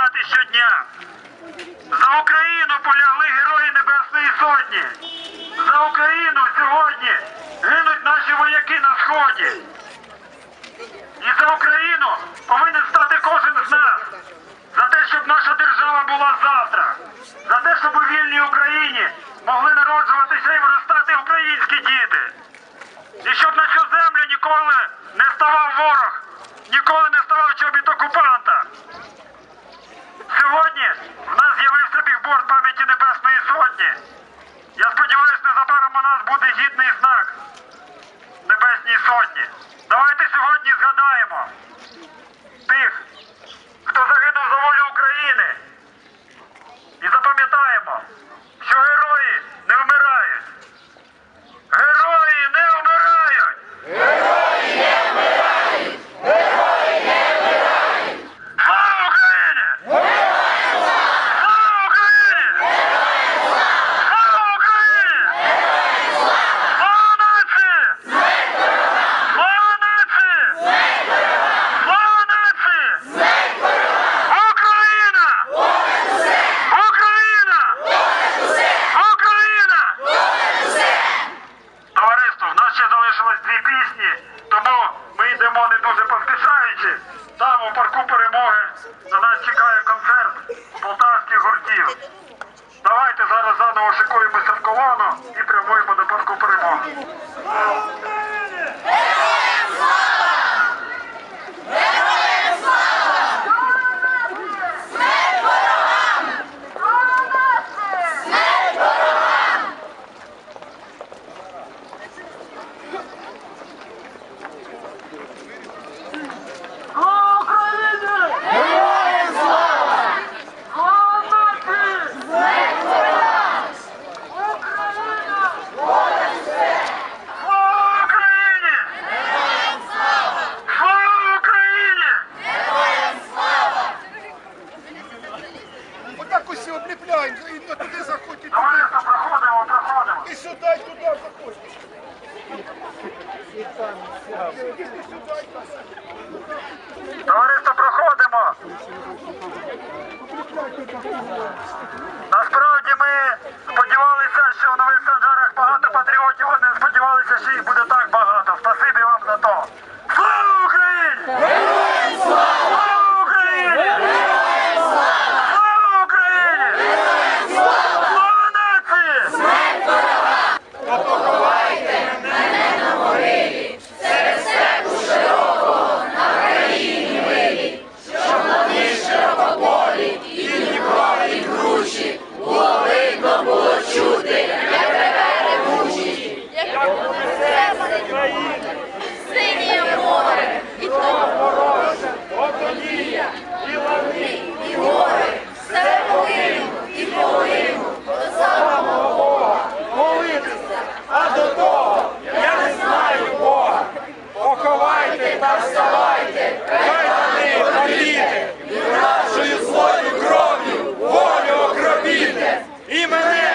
пам'ятати щодня. За Україну полягли герої Небесної Сотні. За Україну сьогодні гинуть наші вояки на сході. espírito. поспішаючи, там у парку перемоги на нас чекає концерт полтавських гуртів. Давайте зараз заново шикуємося в колону і прямуємо до парку перемоги. куди туди заходь, і туди. проходимо, проходимо. І сюди, і туди заходьте Товариство, проходимо. Насправді ми Immanuel!